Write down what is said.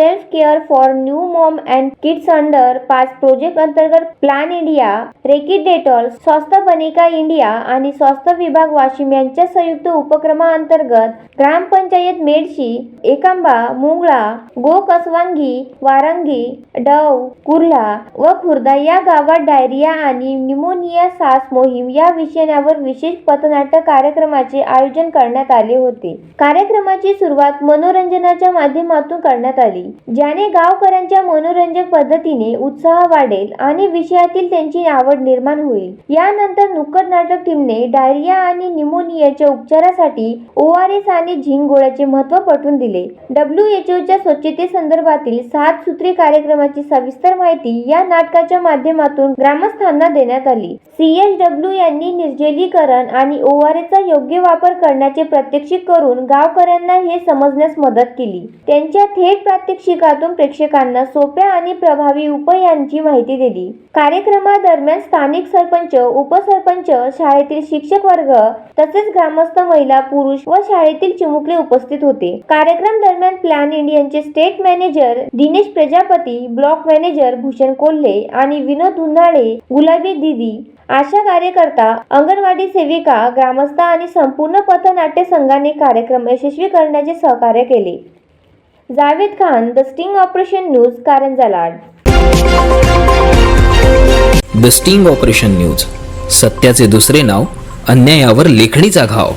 Care for new mom and kids under पाच project अंतर्गत Plan India Reckitt Dettol Swasth Banega India आणि स्वास्थ्य विभाग वाशिम यांच्या संयुक्त उपक्रमाअंतर्गत ग्रामपंचायत मेडशी एकांबा मुंगळा गोकसवांगी वारंगी डव कुर्ला व खुर्दा या गावात डायरिया आणि निमोनिया सास मोहीम या विषयावर विशेष पथनाट्य कार्यक्रमाचे आयोजन करण्यात आले होते. कार्यक्रमाची सुरुवात मनोरंजनाच्या माध्यमातून करण्यात आली. ज्याने गावकऱ्यांच्या मनोरंजक पद्धतीने उत्साह वाढेल आणि विषयातील त्यांची आवड निर्माण होईल. यानंतर नुक्कड नाटक टीमने डायरिया आणि निमोनियाच्या उपचारासाठी ओ आर एस आणि झिंग गोळ्याचे महत्त्व पटवून दिले. डब्ल्यू एच ओच्या स्वच्छतेसंदर्भातील सात सूत्री कार्यक्रमाची सविस्तर माहिती या नाटकाच्या माध्यमातून ग्रामस्थांना देण्यात आली. सी एच डब्ल्यू यांनी निर्जलीकरण आणि ओ आर चा योग्य वापर करण्याचे प्रात्यक्षिक करून गावकऱ्यांना हे समजण्यास मदत केली. त्यांच्या थेट प्रात्यक्षिकातून प्रेक्षकांना सोप्या आणि प्रभावी उपायांची माहिती दिली. कार्यक्रमादरम्यान स्थानिक सरपंच उपसरपंच शाळेतील शिक्षक वर्ग तसेच ग्रामस्थ महिला पुरुष व शाळेतील चिमुकले उपस्थित होते. कार्यक्रम दरम्यान plan इंडियनचे state manager Dinesh Prajapati block manager Bhushan Kolhe आणि विनोद धुंदाळे गुलाबी दिदी आशा कार्यकर्ता अंगणवाडी सेविका ग्रामस्थ आणि संपूर्ण पथनाट्य संघाने कार्यक्रम यशस्वी करण्याचे सहकार्य केले. Javed Khan the sting operation news Karanja Lad the sting operation news सत्याचे दुसरे नाव अन्यायावर लेखणीचा घाव.